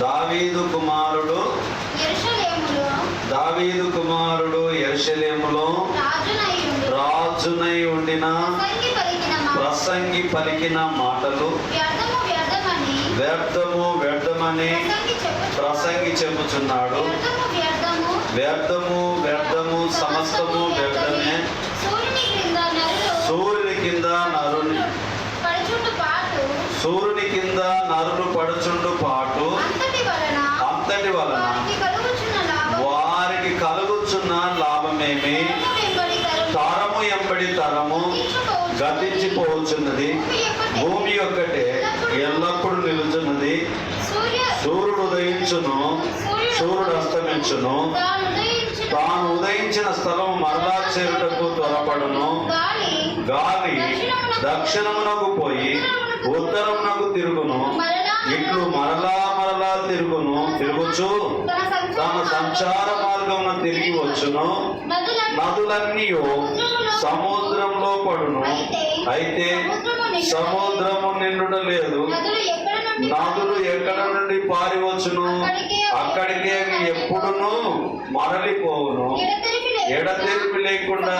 దావీదు కుమారుడు దావీదు కుమారుడు ఎరుషలేములో రాజునై ఉండిన ప్రసంగి పలికిన మాటలు వ్యర్థము వ్యర్థమని వ్యర్థము వ్యర్థమని ప్రసంగి చెప్పు ప్రసంగి చెప్పుచున్నాడు. వ్యర్థము వ్యర్థము సమస్తము వ్యర్థమే. సూర్యుని కింద నరుని సూర్యుని కింద నరులు పడుచుండు పాటు అంతటి వలన వారికి కలుగుచున్న లాభమేమి? తరము. ఎంబడి తరము. గతించిపోవచ్చున్నది భూమి ఒక్కటే. ఎల్లప్పుడూ నిలుచున్నది. సూర్య సూర్యుడు ఉదయించును. సూర్యుడు అస్తమించును. తాను ఉదయించిన స్థలం మరలా చేరుటకు త్వరపడును. గాలి దక్షిణమునకు పోయి ఉత్తరమునకు తిరుగును. ఇట్లు మరలా మరలా తిరుగును తిరుగుచు తన సంచార మార్గమున తిరిగి వచ్చును. నదులన్నీ సముద్రంలో పడును. అయితే సముద్రము నిండుట లేదు. నదులు ఎక్కడ నుండి పారివచ్చును అక్కడికే ఎప్పుడును మరలిపోవును. ఎడతెరిపి లేకుండా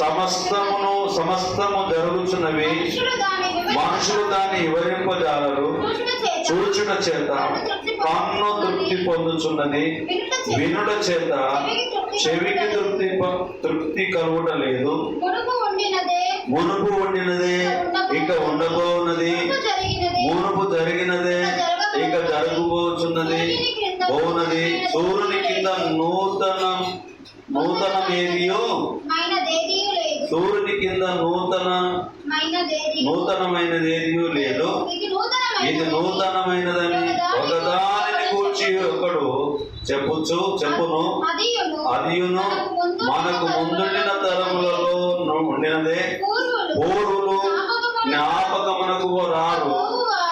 సమస్తమును సమస్తము జరుగుచున్నవి. దాని మనుషులు దాన్ని వివరింపజాలరు. చూచుట చేత కన్ను తృప్తి పొందుచున్నది. వినుట చేత చెవికి తృప్తి తృప్తి కలుగుట లేదు. మునుపు వండినదే ఇక ఉండబోన్నది మునుపు జరిగినదే ఇక జరగబోచున్నది. బోనది సూర్యుని కింద నూతన నూతనమేదియో సూర్యుని కింద నూతన నూతనమైనది ఏదియో లేదు ఇది నూతనమైనది. ఇది నూతనమైనదని ఒకదానిని కూర్చి ఒకడు చెప్పుచు చెప్పును అదియును. మనకు ముందుండిన తరములలో ఉండినదే. పూర్వులు జ్ఞాపకమునకు రారు.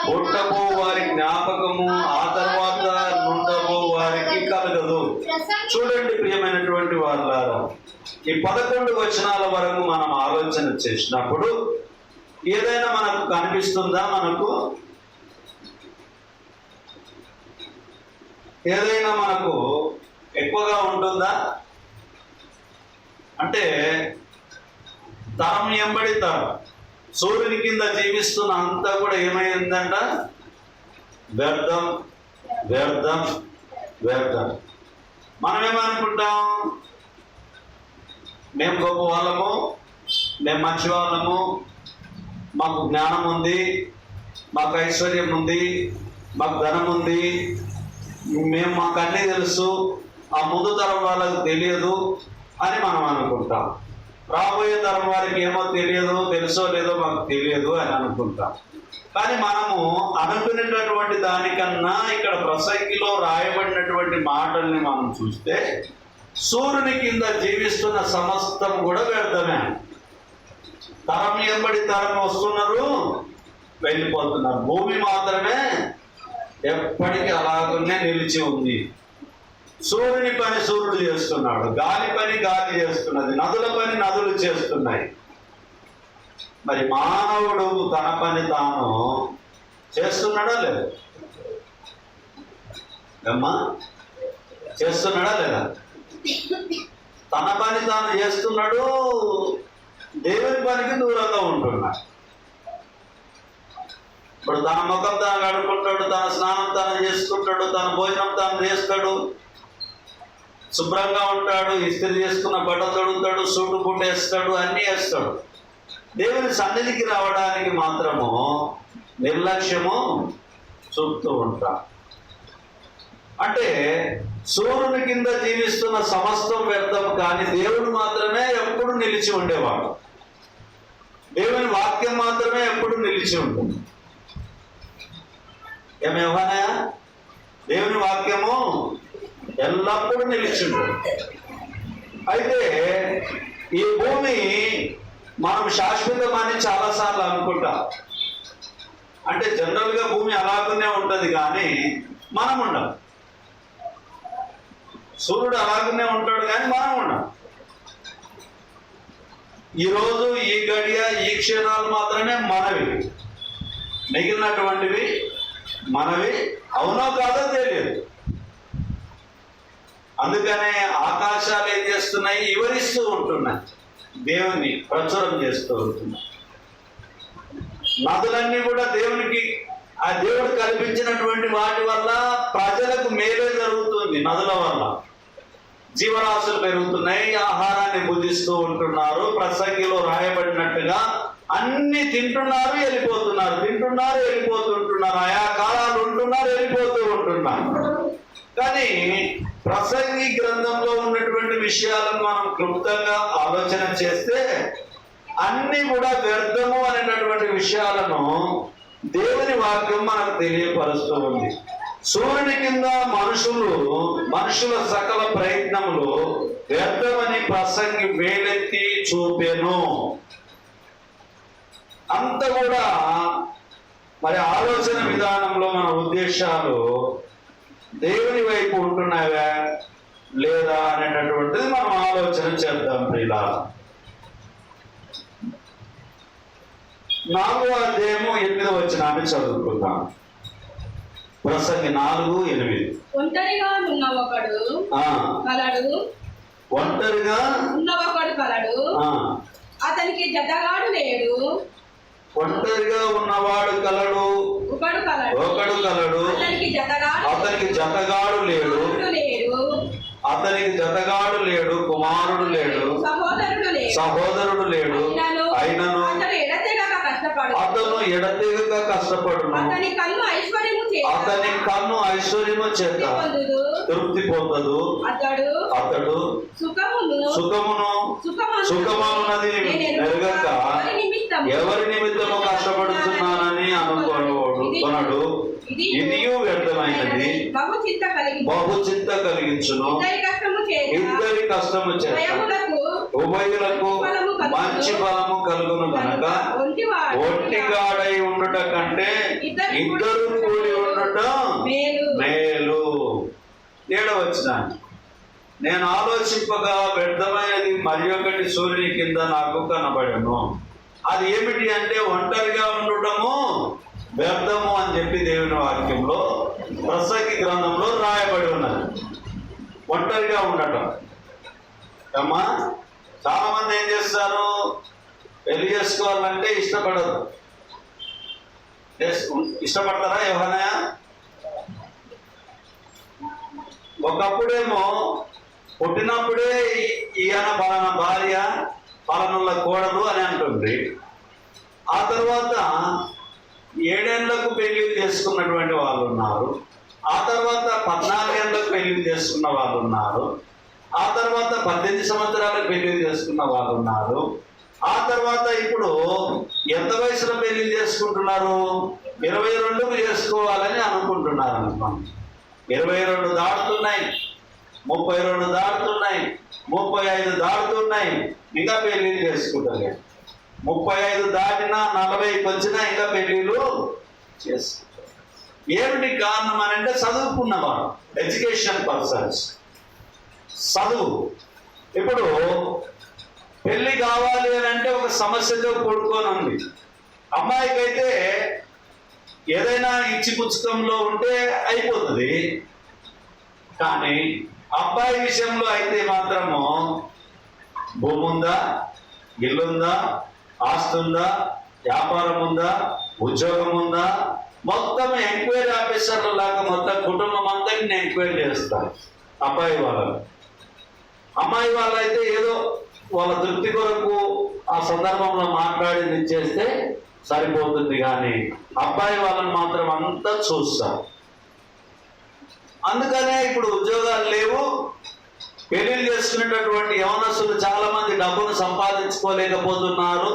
పుట్టబో వారి జ్ఞాపకము ఆ తర్వాత నుండబో వారికి కలగదు. చూడండి ప్రియమైనటువంటి వాళ్ళారా ఈ పదకొండు వచనాల వరకు మనం ఆలోచన చేసినప్పుడు ఏదైనా మనకు కనిపిస్తుందా మనకు? ఏదైనా మనకు ఎక్కువగా ఉంటుందా? అంటే తరం ఎంబడి తరం సూర్యుని కింద జీవిస్తున్న అంతా కూడా ఏమైందంట? వ్యర్థం వ్యర్థం వ్యర్థం. మనం ఏమనుకుంటాం మేము గొప్ప వాళ్ళము మేము మంచి వాళ్ళము మాకు జ్ఞానం ఉంది మాకు ఐశ్వర్యం ఉంది మాకు ధనం ఉంది. మేము మాకు అన్నీ తెలుసు ఆ ముందు తరం వాళ్ళకి తెలియదు అని మనం అనుకుంటాం. రాబోయే తరం వారికి ఏమో తెలియదు తెలుసో లేదో మాకు తెలియదు అని అనుకుంటాం. కానీ మనము అనుకునేటటువంటి దానికన్నా ఇక్కడ ప్రసంగిలో రాయబడినటువంటి మాటల్ని మనం చూస్తే సూర్యుని కింద జీవిస్తున్న సమస్తం కూడా వ్యర్థమే. తరం ఎంబడి తరం వస్తున్నారు వెళ్ళిపోతున్నారు. భూమి మాత్రమే ఎప్పటికీ అలాగనే నిలిచి ఉంది. సూర్యుని పని సూర్యుడు చేస్తున్నాడు. గాలి పని గాలి చేస్తున్నది. నదుల పని నదులు చేస్తున్నాయి. మరి మానవుడు తన పని తాను చేస్తున్నాడా లేదా? అమ్మా చేస్తున్నాడా లేదా? తన పని తాను చేస్తున్నాడు దేవుని పనికి దూరంగా ఉంటున్నాడు. ఇప్పుడు తన ముఖం తాను కడుక్కుంటాడు తన స్నానం తాను చేసుకుంటాడు తన భోజనం తాను చేస్తాడు. శుభ్రంగా ఉంటాడు ఇస్త్రీ చేసుకున్న బట్టలు తొడుగుతాడు సూటు బుట్ట వేస్తాడు అన్నీ వేస్తాడు. దేవుని సన్నిధికి రావడానికి మాత్రము నిర్లక్ష్యము చూపుతూ ఉంటాం. అంటే సూర్యుని కింద జీవిస్తున్న సమస్తం వ్యర్థం కానీ దేవుడు మాత్రమే ఎప్పుడు నిలిచి ఉండేవాడు. దేవుని వాక్యం మాత్రమే ఎప్పుడు నిలిచి ఉంటుంది ఏమేమన్నా దేవుని వాక్యము ఎల్లప్పుడూ నిలిచి ఉంటుంది అయితే ఈ భూమి మనం శాశ్వతమని చాలాసార్లు అనుకుంటాం. అంటే జనరల్గా భూమి అలాగనే ఉంటుంది కానీ మనం ఉండం సూర్యుడు అలాగనే ఉంటాడు కానీ మనం ఉన్నాం ఈరోజు ఈ గడియ ఈ క్షీణాలు మాత్రమే మనవి. మిగిలినటువంటివి మనవి అవునో కాదో తెలియదు. అందుకనే ఆకాశాలు ఏం చేస్తున్నాయి? వివరిస్తూ ఉంటున్నాయి. దేవుని ప్రచురం చేస్తూ ఉంటున్నాయి. నదులన్నీ కూడా దేవునికి ఆ దేవుడు కల్పించినటువంటి వాటి వల్ల ప్రజలకు మేలే జరుగుతుంది నదుల వల్ల. జీవరాశులు పెరుగుతున్నాయి ఆహారాన్ని భుజిస్తూ ఉంటున్నారు ప్రసంగిలో రాయబడినట్టుగా అన్ని తింటున్నారు వెళ్ళిపోతున్నారు. తింటున్నారు వెళ్ళిపోతుంటున్నారు ఆయా కాలాలు ఉంటున్నారు వెళ్ళిపోతూ ఉంటున్నారు. కానీ ప్రసంగి గ్రంథంలో ఉన్నటువంటి విషయాలను మనం క్లుప్తంగా ఆలోచన చేస్తే అన్ని కూడా వ్యర్థము అనేటటువంటి విషయాలను దేవుని వాక్యం మనకు తెలియపరుస్తూ ఉంది. సూర్యుని కింద మనుషులు మనుషుల సకల ప్రయత్నములు వ్యర్థమని ప్రసంగి వేలెత్తి చూపెను. అంత కూడా మరి ఆలోచన విధానంలో మన ఉద్దేశాలు దేవుని వైపు ఉంటున్నావా లేదా అనేటటువంటిది మనం ఆలోచన చేద్దాం ప్రియులా. నాలుగో అధ్యాయము ఎనిమిది వచ్చినాన్ని చదువుకుందాం. ప్రసంగి నాలుగు ఎనిమిది. ఒంటరిగా ఉన్న ఒకడు కలడు. ఒంటరిగా ఉన్న ఒకడు కలడు అతనికి జతగాడు లేడు. ఒంటరిగా ఉన్నవాడు కలడు. ఒకడు కలడు. ఒకడు కలడు. అతనికి జతగాడు అతనికి జతగాడు లేడు. అతనికి జతగాడు లేడు. కుమారుడు లేడు. సహోదరుడు లేడు. సహోదరుడు లేడు. అయినను కష్టపడు అతను ఎడతెగక కష్టపడును. అతని కన్ను ఐశ్వర్యము చేత. అతని కన్ను ఐశ్వర్యము చేత. పొందుదు. తృప్తి పొందదు. అతడు అతడు సుఖమును సుఖమును సుఖమును సుఖమున్నది ఎవరి నిమిత్తము కష్టపడుతున్నానని అనుకోడు కొనడు. ఇదియు వ్యర్థమైనది. బహు చింత కలిగి బహు చింత. కలిగించును ఇద్దరి కష్టము చేత. ఉభయులకు మంచి ఫలము కలుగును గనక ఒంటివాడు ఒట్టిగాడై ఉండుట కంటే ఇద్దరు కూడి ఉండటం మేలు. మేలు. ఏడవచ్చిన నేను ఆలోచింపగా వ్యర్థమైనది మరి ఒకటి సూర్యుని కింద నాకు కనబడను. అది ఏమిటి అంటే ఒంటరిగా ఉండటము వ్యర్థము అని చెప్పి దేవుని వాక్యంలో ప్రసంగి గ్రంథంలో రాయబడి ఉన్నది. ఒంటరిగా ఉండటం. అమ్మా చాలా మంది ఏం చేస్తారు? పెళ్ళి చేసుకోవాలంటే ఇష్టపడరు. ఇష్టపడతారా ఎవరైనా? ఒకప్పుడేమో పుట్టినప్పుడే ఈయన పలానా భార్య పలానుల కోడలు అని అంటుంది ఆ తర్వాత ఏడేళ్ళకు పెళ్ళి చేసుకున్నటువంటి వాళ్ళు ఉన్నారు ఆ తర్వాత పద్నాలుగేళ్ళకు పెళ్ళి చేసుకున్న వాళ్ళు ఉన్నారు ఆ తర్వాత పద్దెనిమిది సంవత్సరాలకు పెళ్ళి చేసుకున్న వాళ్ళు ఉన్నారు. ఆ తర్వాత ఇప్పుడు ఎంత వయసులో పెళ్ళి చేసుకుంటున్నారు? ఇరవై రెండుకు చేసుకోవాలని అనుకుంటున్నారు అనుకోండి ఇరవై రెండు దాటుతున్నాయి. ముప్పై రెండు దాటుతున్నాయి. ముప్పై ఐదు దాటుతున్నాయి. ఇంకా పెళ్ళిళ్ళు చేసుకుంటారు ముప్పై ఐదు దాటినా నలభైకి వచ్చినా ఇంకా పెళ్ళిళ్ళు చేసుకుంటారు ఏమిటి కారణం అని అంటే చదువుకున్నవాడు ఎడ్యుకేషన్ పర్సన్స్. చదువు. ఇప్పుడు పెళ్ళి కావాలి అని అంటే ఒక సమస్యతో కూడుకొని ఉంది. అమ్మాయికైతే ఏదైనా ఇచ్చి పుస్తకంలో ఉంటే అయిపోతుంది. కానీ అబ్బాయి విషయంలో అయితే మాత్రము భూమి ఉందా ఇల్లుందా ఆస్తి ఉందా వ్యాపారం ఉందా ఉద్యోగం ఉందా? మొత్తం ఎంక్వైరీ ఆఫీసర్ల లాగా మొత్తం కుటుంబం అందరిని ఎంక్వైరీ చేస్తాను అబ్బాయి వాళ్ళని అమ్మాయి వాళ్ళైతే ఏదో వాళ్ళ తృప్తి కొరకు ఆ సందర్భంలో మాట్లాడింది ఇచ్చేస్తే సరిపోతుంది కానీ అబ్బాయి వాళ్ళని మాత్రం అంతా చూస్తారు అందుకనే ఇప్పుడు ఉద్యోగాలు లేవు. పెళ్ళిళ్ళు చేసుకునేటటువంటి యవనస్తులు చాలా మంది డబ్బును సంపాదించుకోలేకపోతున్నారు.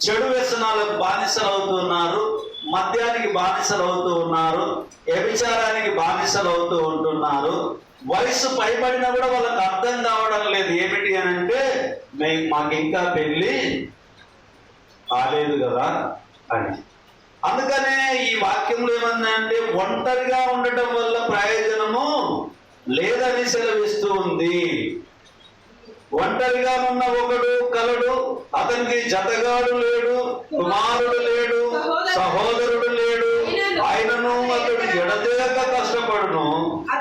చెడు వ్యసనాలకు బానిసలు అవుతున్నారు మద్యానికి బానిసలు అవుతూ ఉన్నారు వ్యభిచారానికి బానిసలు అవుతూ ఉంటున్నారు. వయసు పైబడినా కూడా వాళ్ళకి అర్థం కావడం లేదు. ఏమిటి అని అంటే మేము మాకు ఇంకా పెళ్ళి కాలేదు కదా అని. అందుకనే ఈ వాక్యంలో ఏమందంటే ఒంటరిగా ఉండటం వల్ల ప్రయోజనము లేదని సెలవిస్తూ ఉంది. ఒంటరిగా ఉన్న ఒకడు కలడు అతనికి జతగాడు లేడు కుమారుడు లేడు సహోదరుడు లేడు. ఆయనను అతడు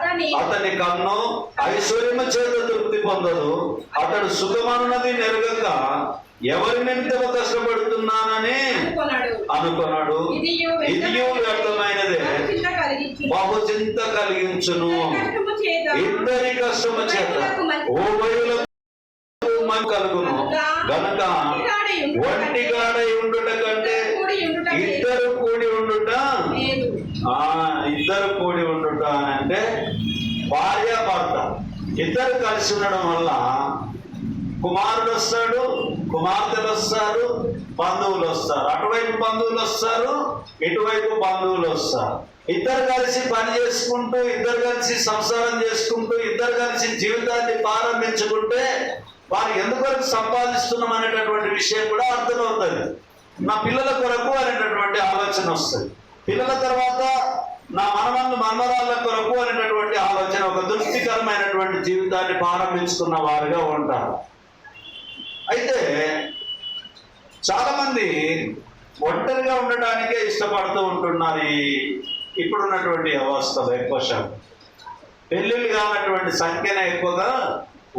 వాని అతని కన్ను ఐశ్వర్యము చేత తృప్తి పొందదు. అతడు సుఖమన్నది నెరగక ఎవరి నిమిత్తము కష్టపడుతున్నానని అనుకున్నాడు ఇదియు వ్యర్థమైనదే. చింత కలిగించు బహు చింత కలిగించును. ఇద్దరి కష్టము చేత. ఉభయులకు మంచి కలుగును. గనుక ఒంటిగాడై ఉండుట కంటే ఇద్దరు కూడి ఉండుట ఆ ఇద్దరు కూడి ఉండుట అంటే భార్య భర్త. ఇద్దరు కలిసి ఉండడం వల్ల కుమారుడు వస్తాడు కుమార్తెలు వస్తారు బంధువులు వస్తారు. అటువైపు బంధువులు వస్తారు ఇటువైపు బంధువులు వస్తారు. ఇద్దరు కలిసి పని చేసుకుంటూ ఇద్దరు కలిసి సంసారం చేసుకుంటూ ఇద్దరు కలిసి జీవితాన్ని ప్రారంభించుకుంటే వారు ఎందువరకు సంపాదిస్తున్నాం అనేటటువంటి విషయం కూడా అర్థమవుతుంది. నా పిల్లల కొరకు అనేటటువంటి ఆలోచన వస్తుంది. పిల్లల తర్వాత నా మనమన్ను మనమరాళ్ళ కొరకు అనేటటువంటి ఆలోచన ఒక దృష్టికరమైనటువంటి జీవితాన్ని ప్రారంభించుకున్న వారుగా ఉంటారు. అయితే చాలామంది ఒంటరిగా ఉండటానికే ఇష్టపడుతూ ఉంటున్నారు ఈ ఇప్పుడున్నటువంటి అవస్థలో ఎక్కువ శాతం. పెళ్ళిళ్ళు కానటువంటి సంఖ్యనే ఎక్కువగా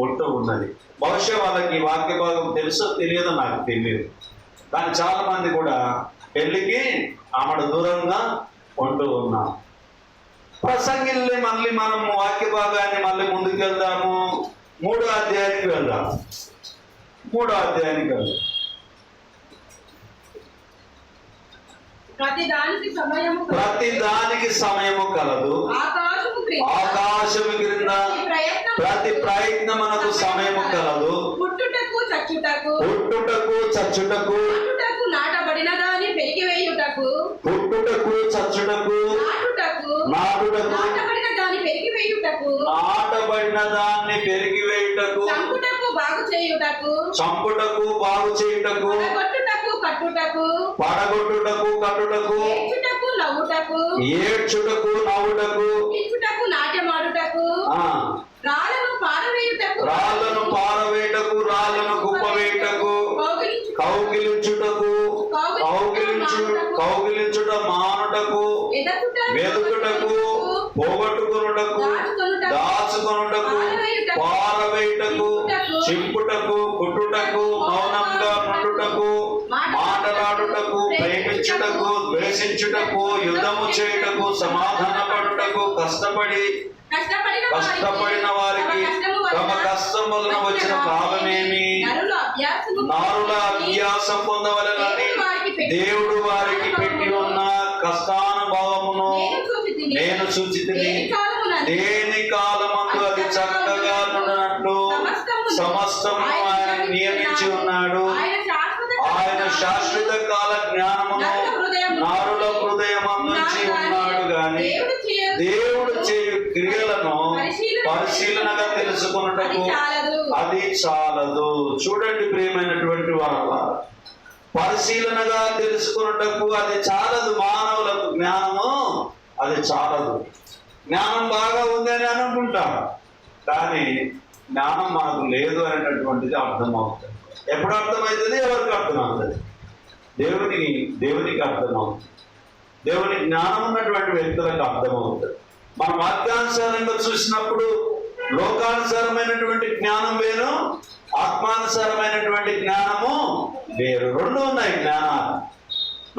ఉంటూ ఉన్నది. బహుశా వాళ్ళకి వాక్య భాగం తెలుసో తెలియదో నాకు తెలియదు. కానీ చాలా మంది కూడా పెళ్ళికి ఆమెడు దూరంగా ఉంటూ ఉన్నాం ప్రసంగిల్ని మళ్ళీ మనం వాక్య భాగాన్ని మళ్ళీ ముందుకు వెళ్దాము మూడో అధ్యాయానికి వెళ్దాం. మూడో అధ్యాయానికి వెళ్దాం. ప్రతి దానికి సమయము కలదు. ఆకాశము క్రింద ప్రతి ప్రయత్నం ప్రతి ప్రయత్నమునకు సమయము కలదు. పుట్టుటకు చచ్చుటకు. పుట్టుటకు చచ్చుటకు. నాటుటకు నాటబడిన దాని పెరిగివేయుటకు పుట్టుటకు చచ్చుటకు. నాటుటకు. నాటుటకు. నాటబడిన దాని పెరిగివేయుటకు నాటబడిన దాన్ని పెరిగివేయుటకు చంపుటకు బాగు చేయుటకు. చంపుటకు బాగు చేయుటకు. కొట్టుటకు కట్టుటకు. పడగొట్టుటకు కట్టుటకు. ఏడ్చుటకు నవ్వుటకు. ఏడ్చుటకు నవ్వుటకు. కౌగిలించు కౌగిలించుట మానుటకు వెతుకుటకు పోగొట్టుకునుటకు దాచుకొనుటకు పారవేయుటకు చింపుటకు కుట్టుటకు మౌనంగా నుండుటకు మాటలాడుటకు ప్రేమించుటకు ద్వేషించుటకు యుద్ధము చేయుటకు సమాధానపడుటకు కష్టపడి కష్టపడిన వారికి తమ కష్టం వలన వచ్చిన లాభమేమి నరుల అభ్యాసం పొందవలనని దేవుడు వారికి పెట్టి ఉన్న కష్టానుభవమును నేను సూచితిని. దేని కాలమందు అది చక్కగా నుండినట్లు సమస్తము ఆయన నియమించి ఉన్నాడు. ఆయన శాశ్వత కాల జ్ఞానమును నారుల హృదయం నుంచి ఉన్నాడు గాని దేవుడు పరిశీలనగా తెలుసుకున్నటకు అది చాలదు. చూడండి ప్రియమైనటువంటి వాళ్ళ పరిశీలనగా తెలుసుకున్నటకు అది చాలదు. మానవులకు జ్ఞానము అది చాలదు. జ్ఞానం బాగా ఉంది అని అనుకుంటాం కానీ జ్ఞానం మనకు లేదు అనేటటువంటిది అర్థమవుతుంది. ఎప్పుడు అర్థమవుతుంది? ఎవరికి అర్థమవుతుంది? దేవునికి దేవునికి అర్థమవుతుంది. దేవుని జ్ఞానం ఉన్నటువంటి వ్యక్తులకు అర్థమవుతుంది. మన వాక్యానుసారంగా చూసినప్పుడు లోకానుసారమైనటువంటి జ్ఞానం వేరు ఆత్మానుసారమైనటువంటి జ్ఞానము వేరు. రెండు ఉన్నాయి జ్ఞానాలు.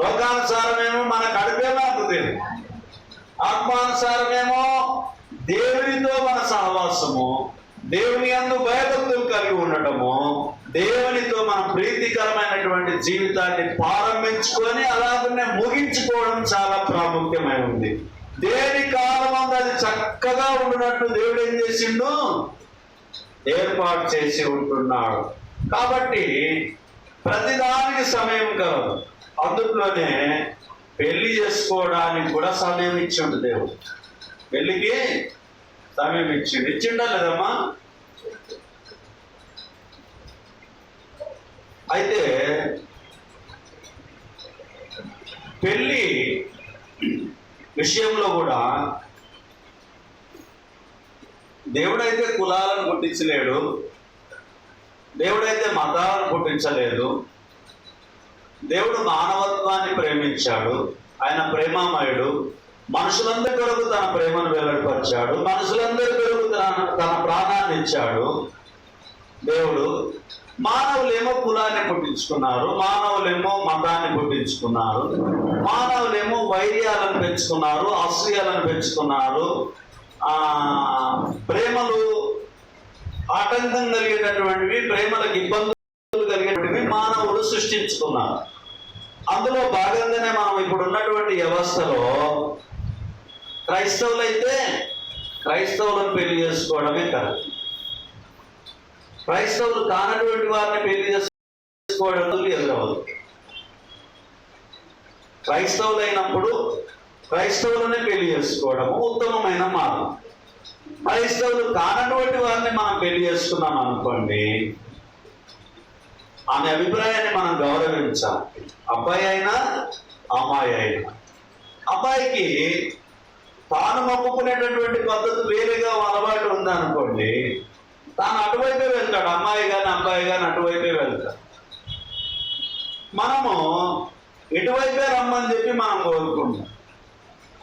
లోకానుసారమేమో మన కడిపే నాకు తెలియదు ఆత్మానుసారమేమో దేవునితో మన సహవాసము దేవుని అందు భయభక్తులు కలిగి ఉండటము దేవునితో మన ప్రీతికరమైనటువంటి జీవితాన్ని ప్రారంభించుకొని అలాగనే ముగించుకోవడం చాలా ప్రాముఖ్యమై ఉంది దేని కాలం అందు అది చక్కగా ఉండినట్టు దేవుడు ఏం చేసిండు? ఏర్పాటు చేసి ఉంటున్నాడు. కాబట్టి ప్రతిదానికి సమయం కలదు. అందులోనే పెళ్ళి చేసుకోవడానికి కూడా సమయం ఇచ్చిండు దేవుడు. పెళ్ళికి సమయం ఇచ్చిండు. ఇచ్చిండా లేదమ్మా? అయితే పెళ్ళి విషయంలో కూడా దేవుడైతే కులాలను పుట్టించలేడు దేవుడైతే మతాలను పుట్టించలేదు దేవుడు మానవత్వాన్ని ప్రేమించాడు ఆయన ప్రేమామయుడు మనుషులందరి కొరకు తన ప్రేమను వెల్లడిపరిచాడు మనుషులందరి కొరకు తన తన ప్రాణాన్ని ఇచ్చాడు దేవుడు మానవులేమో కులాన్ని పుట్టించుకున్నారు మానవులేమో మతాన్ని పుట్టించుకున్నారు మానవులేమో వైర్యాలను పెంచుకున్నారు అసూయాలను పెంచుకున్నారు. ఆ ప్రేమలు ఆటంకం కలిగేటటువంటివి ప్రేమలకు ఇబ్బందులు కలిగేటువంటివి మానవుడు సృష్టించుకున్నారు. అందులో భాగంగానే మనం ఇప్పుడు ఉన్నటువంటి వ్యవస్థలో క్రైస్తవులైతే క్రైస్తవులను పెళ్ళి చేసుకోవడమే కరెక్ట్. క్రైస్తవులు కానటువంటి వారిని పెళ్ళి చేసుకోవడం ఎదురవదు క్రైస్తవులైనప్పుడు క్రైస్తవులనే పెళ్ళి చేసుకోవడము ఉత్తమమైన మార్గం. క్రైస్తవులు కానటువంటి వారిని మనం పెళ్ళి చేసుకున్నాం అనుకోండి ఆమె అభిప్రాయాన్ని మనం గౌరవించాలి. అబ్బాయి అయినా అమ్మాయి అయినా. అబ్బాయికి తాను మొక్కుకునేటటువంటి పద్ధతి వేరేగా అలవాటు ఉందనుకోండి తాను అటువైపే వెళ్తాడు అమ్మాయి కానీ అబ్బాయి కానీ అటువైపే వెళ్తాడు. మనము ఇటువైపే రమ్మని చెప్పి మనం కోరుకుంటాం.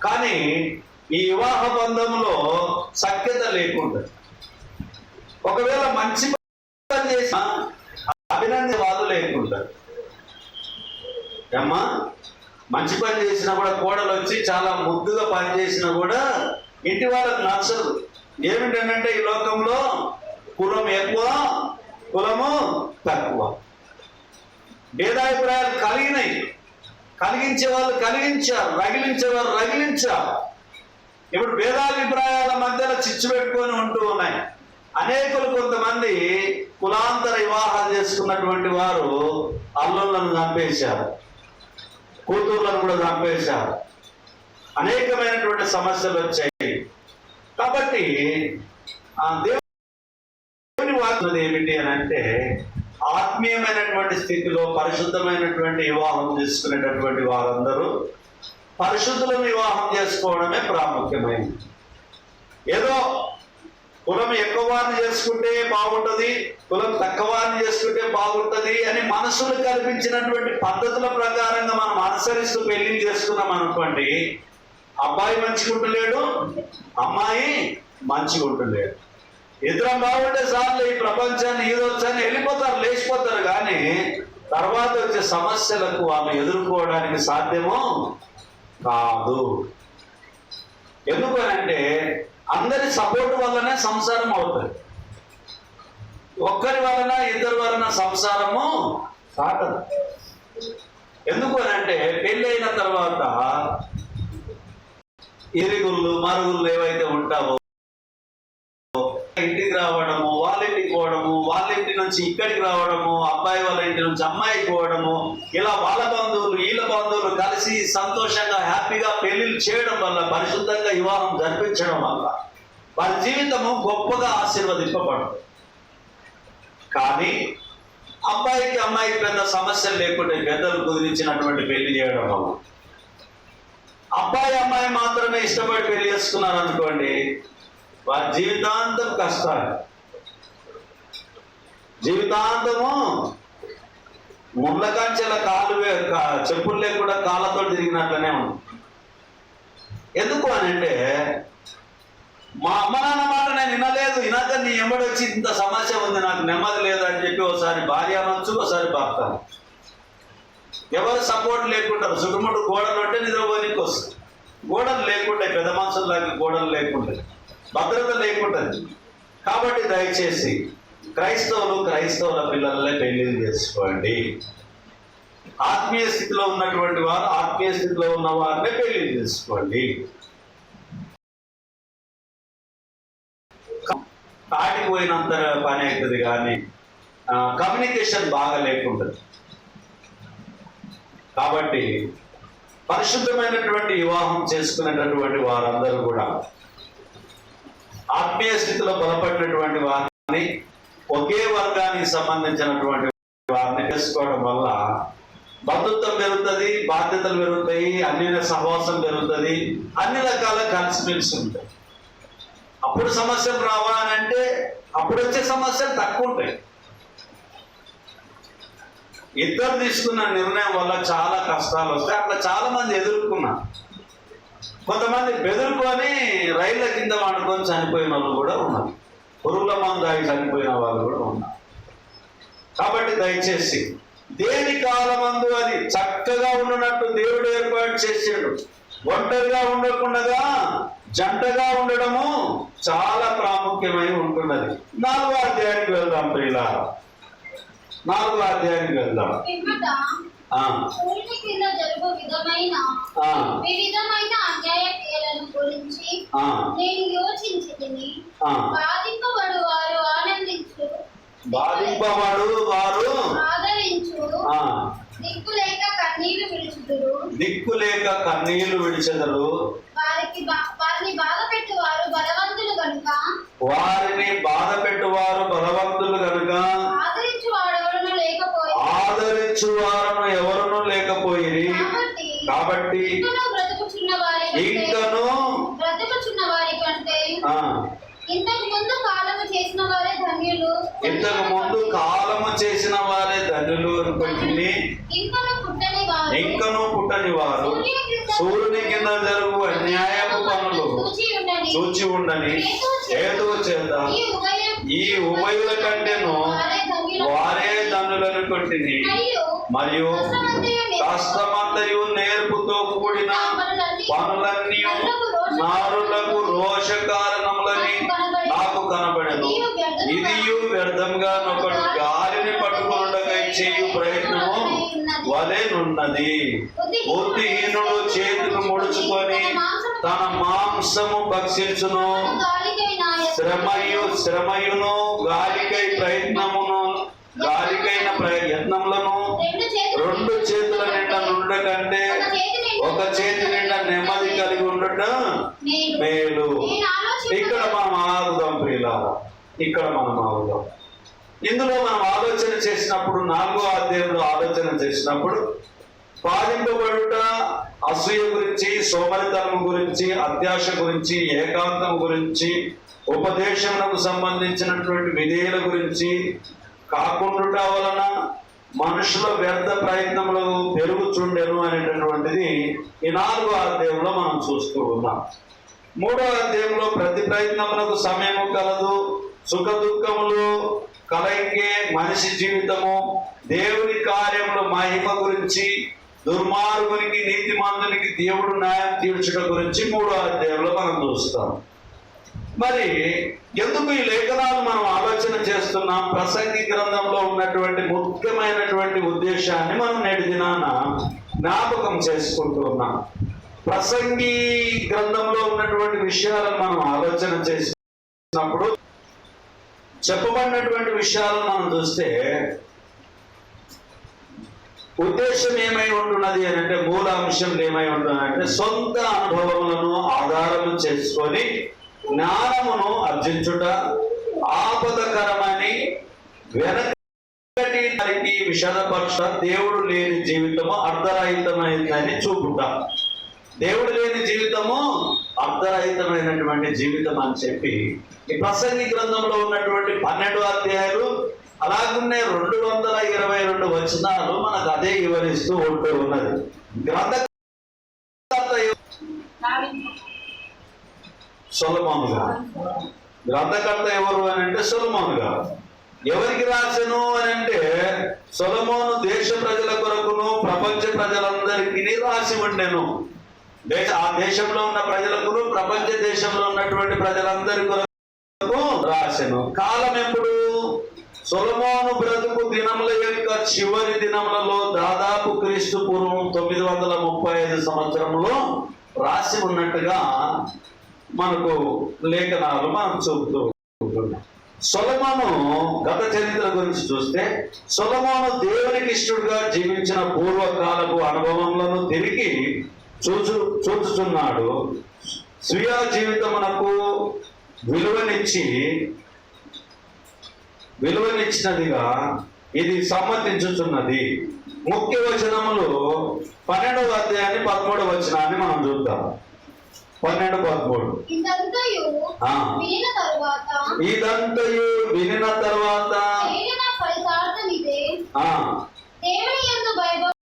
కానీ ఈ వివాహ బంధంలో సఖ్యత లేకుండా. ఒకవేళ మంచి పని చేసిన అభినందన వాదు లేకుండా. అమ్మా మంచి పని చేసినా కూడా కోడలు వచ్చి చాలా ముద్దుగా పని చేసినా కూడా ఇంటి వాళ్ళకి నచ్చదు. ఏమిటంటే ఈ లోకంలో కులం ఎక్కువ కులము తక్కువ. భేదాభిప్రాయాలు కలిగినాయి. కలిగించే వాళ్ళు కలిగించారు రగిలించే వాళ్ళు రగిలించారు. ఇప్పుడు భేదాభిప్రాయాల మధ్యలో చిచ్చు పెట్టుకొని ఉంటూ ఉన్నాయి. అనేకులు కొంతమంది కులాంతర వివాహాలు చేసుకున్నటువంటి వారు అల్లులను చంపేశారు. కూతుర్లను కూడా చంపేశారు. అనేకమైనటువంటి సమస్యలు వచ్చాయి. కాబట్టి దేవుడు దేవుని ఏమిటి అని అంటే ఆత్మీయమైనటువంటి స్థితిలో పరిశుద్ధమైనటువంటి వివాహం చేసుకునేటటువంటి వారందరూ పరిశుద్ధులను వివాహం చేసుకోవడమే ప్రాముఖ్యమైనది. ఏదో కులం ఎక్కువ వారిని చేసుకుంటే బాగుంటుంది కులం తక్కువ వారిని చేసుకుంటే బాగుంటుంది అని మనసులు కల్పించినటువంటి పద్ధతుల ప్రకారంగా మనం అనుసరిస్తూ పెళ్ళి చేసుకున్నాం అనుకోండి అబ్బాయి మంచిగుంటలేడు అమ్మాయి మంచిగా ఉంటలేడు ఇద్దరం బాగుంటే సార్లు ఈ ప్రపంచాన్ని ఈదొచ్చని వెళ్ళిపోతారు లేచిపోతారు. కానీ తర్వాత వచ్చే సమస్యలకు ఆమె ఎదుర్కోవడానికి సాధ్యమో కాదు. ఎందుకు అంటే అందరి సపోర్ట్ వల్లనే సంసారం అవుతుంది. ఒక్కరి వలన ఇద్దరి వలన సంసారము సాగదు. ఎందుకు అంటే పెళ్ళైన తర్వాత ఇరుగుళ్ళు మరుగుళ్ళు ఏవైతే ఉంటావో ఇంటికి రావడము వాళ్ళ ఇంటికి పోవడము వాళ్ళ ఇంటి నుంచి ఇక్కడికి రావడము అబ్బాయి వాళ్ళ ఇంటి నుంచి అమ్మాయికి పోవడము ఇలా వాళ్ళ బంధువులు వీళ్ళ బంధువులు కలిసి సంతోషంగా హ్యాపీగా పెళ్ళిళ్ళు చేయడం వల్ల పరిశుద్ధంగా వివాహం జరిపించడం వల్ల వారి జీవితము గొప్పగా ఆశీర్వదింపబడుతుంది కానీ అబ్బాయికి అమ్మాయికి పెద్ద సమస్యలు లేకుంటే పెద్దలు కుదిరించినటువంటి పెళ్ళి చేయడం వల్ల. అబ్బాయి అమ్మాయి మాత్రమే ఇష్టపడి పెళ్ళి చేసుకున్నారు అనుకోండి వారి జీవితాంతం కష్టాలు. జీవితాంతము ముళ్ళ కంచెల కాలు కా- చెప్పులు లేకుండా కాళ్ళతో తిరిగినట్లనే ఉంది. ఎందుకు అని అంటే మా అమ్మ నాన్న మాట నేను వినలేదు వినక నీ ఎంబడి వచ్చి ఇంత సమస్య ఉంది నాకు నెమ్మది లేదు అని చెప్పి ఒకసారి భార్య అనొచ్చు ఒకసారి భర్త ఎవరు సపోర్ట్ లేకుండా చుట్టుముట్టు గోడలు ఉంటే నిద్రపోనికి వస్తుంది గోడలు లేకుండా పెద్ద మనుషుల్లాగా గోడలు లేకుండా భద్రత లేకుండా కాబట్టి దయచేసి క్రైస్తవులు క్రైస్తవుల పిల్లలనే పెళ్ళి చేసుకోండి. ఆత్మీయ స్థితిలో ఉన్నటువంటి వారు ఆత్మీయ స్థితిలో ఉన్న వారినే పెళ్ళి చేసుకోండి. తాటికి పోయినంత పని అవుతుంది కానీ కమ్యూనికేషన్ బాగా లేకుంటుంది. కాబట్టి పరిశుద్ధమైనటువంటి వివాహం చేసుకునేటటువంటి వారందరూ కూడా ఆత్మీయ స్థితిలో బలపడినటువంటి వారిని ఒకే వర్గానికి సంబంధించినటువంటి వారిని చేసుకోవడం వల్ల బంధుత్వం పెరుగుతుంది బాధ్యతలు పెరుగుతాయి అన్ని సహవాసం పెరుగుతుంది అన్ని రకాల కాన్సిక్వెన్స్ ఉంటాయి. అప్పుడు సమస్యలు రావాలంటే అంటే అప్పుడు వచ్చే సమస్యలు తక్కువ ఉంటాయి. ఇద్దరు తీసుకున్న నిర్ణయం వల్ల చాలా కష్టాలు వస్తాయి. అట్లా చాలా మంది ఎదుర్కొన్నారు. కొంతమంది బెదురుకొని రైళ్ళ కింద వండుకొని చనిపోయిన వాళ్ళు కూడా ఉన్నారు. పురుగుల మందు తాగి చనిపోయిన వాళ్ళు కూడా ఉన్నారు. కాబట్టి దయచేసి దేని కాలమందు అది చక్కగా ఉండనట్టు దేవుడు ఏర్పాటు చేసాడు ఒంటరిగా ఉండకుండా జంటగా ఉండడము చాలా ప్రాముఖ్యమై ఉంటున్నది. నాలుగో అధ్యాయానికి వెళ్దాం ప్రియుల నాలుగో అధ్యాయానికి వెళ్దాం. భూమి కింద జరుగు విధమైన వివిధమైన అన్యాయ క్రియలను గురించి నేను యోచించి ఆ. బాధింపబడు వారు ఆనందించు. బాధింపబడు వారు ఆదరించు. దిక్కు లేక కన్నీళ్ళు విడుచుదురు. దిక్కు లేక కన్నీళ్ళు విడిచెదరు. వారికి వారిని బాధ వారు బలవంతులు కనుక వారిని బాధ పెట్టువారు బలవంతులు కనుక ఆదరించు వారను ఎవరునూ లేకపోయిరి. కాబట్టి ఇంకను బ్రతుకుచున్న వారి కంటే ఇంతకు ముందు కాలము చేసిన వారే ధన్యులు. ఇంతకు ముందు కాలము చేసిన వారే ధనులు అనుకుంటుంది ఇంకను పుట్టని వారు ఇంకను పుట్టని వారు సూర్యుని కింద జరుగు అన్యాయపు పనులు చూచి ఉండని. ఏదో చేత ఈ ఉభయ ఈ ఉభయుల కంటేను వారే ధనులను కొట్టింది మరియు మరియు కష్టమంతయు నేర్పుతో కూడిన పనులన్నీ నారులకు రోష కారణములని నాకు కనబడను. ఇది వ్యర్థంగా ఒకటి గాలిని పట్టుకొనుటకై చేయు ప్రయత్నము వలెనున్నది బుద్ధిహీనుడు చేతులు ముడుచుకొని తన మాంసము భక్షించును. శ్రమయు శ్రమయును గాలికై ప్రయత్నమును గాలికైన ప్రయత్నములను రెండు చేతులు నిండా నుండ కంటే ఒక చేతి నిండా నెమ్మది కలిగి ఉండట మేలు. ఇక్కడ మనం ఆగుదాం ప్రియులారా. ఇక్కడ మనం ఆగుదాం. ఇందులో మనం ఆలోచన చేసినప్పుడు నాలుగో అధ్యాయంలో ఆలోచన చేసినప్పుడు బాధింపబడుట అసూయ గురించి సోమరితనం గురించి అత్యాశ గురించి ఏకాంతం గురించి ఉపదేశములకు సంబంధించినటువంటి విధేయుల గురించి కాకుండా వలన మనుషుల వ్యర్థ ప్రయత్నములు పెరుగుచుండెను అనేటటువంటిది ఈ నాలుగో అధ్యాయంలో మనం చూస్తూ ఉన్నాం. మూడో అధ్యాయంలో ప్రతి ప్రయత్నములకు సమయము కలదు సుఖ దుఃఖములు కలయికే మనిషి జీవితము. దేవుని కార్యముల మహిమ గురించి దుర్మార్గునికి నీతిమంతునికి దేవుడు న్యాయం తీర్చడం గురించి మూడో అధ్యాయంలో మనం చూస్తాం. మరి ఎందుకు ఈ లేఖనాలు మనం ఆలోచన చేస్తున్నాం? ప్రసంగి గ్రంథంలో ఉన్నటువంటి ముఖ్యమైనటువంటి ఉద్దేశాన్ని మనం నేటి దినాన జ్ఞాపకం చేసుకుంటున్నాం. ప్రసంగి గ్రంథంలో ఉన్నటువంటి విషయాలను మనం ఆలోచన చేసినప్పుడు చెప్పబడినటువంటి విషయాలను మనం చూస్తే ఉద్దేశం ఏమై ఉంటున్నది అని అంటే మూల అంశం ఏమై ఉంటున్నది అంటే సొంత అనుభవములను ఆధారం చేసుకొని జ్ఞానమును అర్జించుట ఆపదకరమని వెనకటి విషదపక్ష దేవుడు లేని జీవితము అర్ధరహితమైందని చూపుట. దేవుడు లేని జీవితము అర్ధరహితమైనటువంటి జీవితం అని చెప్పి ఈ ప్రసంగి గ్రంథంలో ఉన్నటువంటి పన్నెండు అధ్యాయాలు అలాగున్నే రెండు వందల ఇరవై రెండు వచనాలు మనకు అదే వివరిస్తూ ఉంటూ ఉన్నది. గ్రంథ సొలమాను గారు. గ్రంథకర్త ఎవరు అని అంటే సొలమాను గారు. ఎవరికి రాసెను అని అంటే సొలమోను దేశ ప్రజల కొరకును ప్రపంచ ప్రజలందరికీ రాసి ఉండెను. దేశ ఆ దేశంలో ఉన్న ప్రజలకును ప్రపంచ దేశంలో ఉన్నటువంటి ప్రజలందరి కొరకు రాసెను కాలం ఎప్పుడు? సొలమోను బ్రతుకు దినముల యొక్క చివరి దినములలో దాదాపు క్రీస్తు పూర్వం తొమ్మిది వందల ముప్పై ఐదు సంవత్సరంలో రాసి ఉన్నట్టుగా మనకు లేఖనాలు మనం చెబుతూ ఉంటున్నాం. సొలమోను గత చరిత్ర గురించి చూస్తే సొలమాను దేవునికి ఇష్టడుగా జీవించిన పూర్వకాలపు అనుభవములను తిరిగి చూచు చూచుచున్నాడు. స్వీయ జీవితమునకు విలువనిచ్చి విలువనిచ్చినదిగా ఇది సమ్మతించుచున్నది. ముఖ్య వచనములు పన్నెండవ అధ్యాయాన్ని పదమూడవ వచనాన్ని మనం చూద్దాం. పన్నెండు పదమూడు. ఇదంతయు. వినిన తరువాత